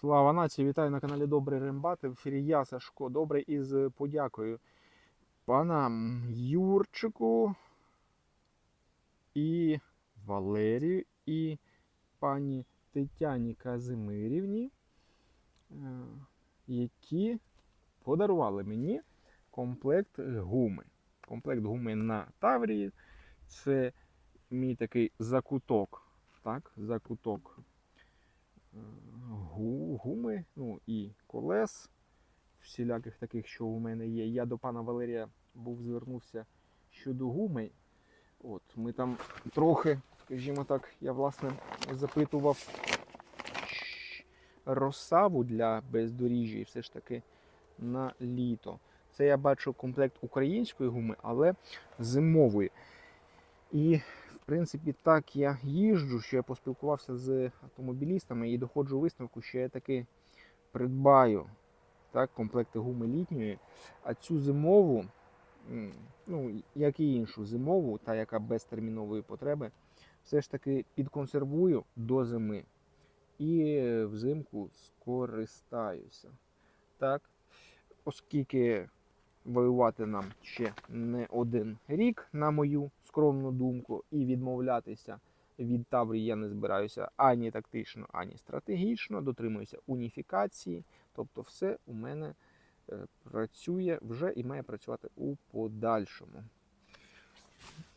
Слава нації, вітаю на каналі Добрий Рембат. В ефірі я, Сашко, добрий із подякою панам Юрчику і Валерію і пані Тетяні Казимирівні, е, які подарували мені комплект гуми. Комплект гуми на Таврії. Це мій такий закуток. Так, закуток гуми, ну і колес, всіляких таких, що у мене є. Я до пана Валерія був звернувся щодо гуми. От, ми там трохи, скажімо так, я власне запитував розсаву для бездоріжжя і все ж таки на літо. Це я бачу комплект української гуми, але зимової. І принципі, так я їжджу, що я поспілкувався з автомобілістами і доходжу висновку, що я таки придбаю так, комплекти гуми літньої, а цю зимову, ну, як і іншу зимову, та яка без термінової потреби, все ж таки підконсервую до зими. І е, взимку скористаюся. Так, оскільки воювати нам ще не один рік, на мою скромну думку, і відмовлятися від Таврії я не збираюся ані тактично, ані стратегічно. Дотримуюся уніфікації. Тобто, все у мене е, працює вже і має працювати у подальшому.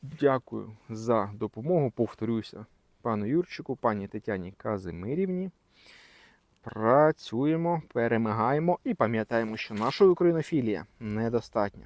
Дякую за допомогу. Повторюся пану Юрчику, пані Тетяні Казимирівні. Працюємо, перемагаємо і пам'ятаємо, що нашої українофілія недостатньо.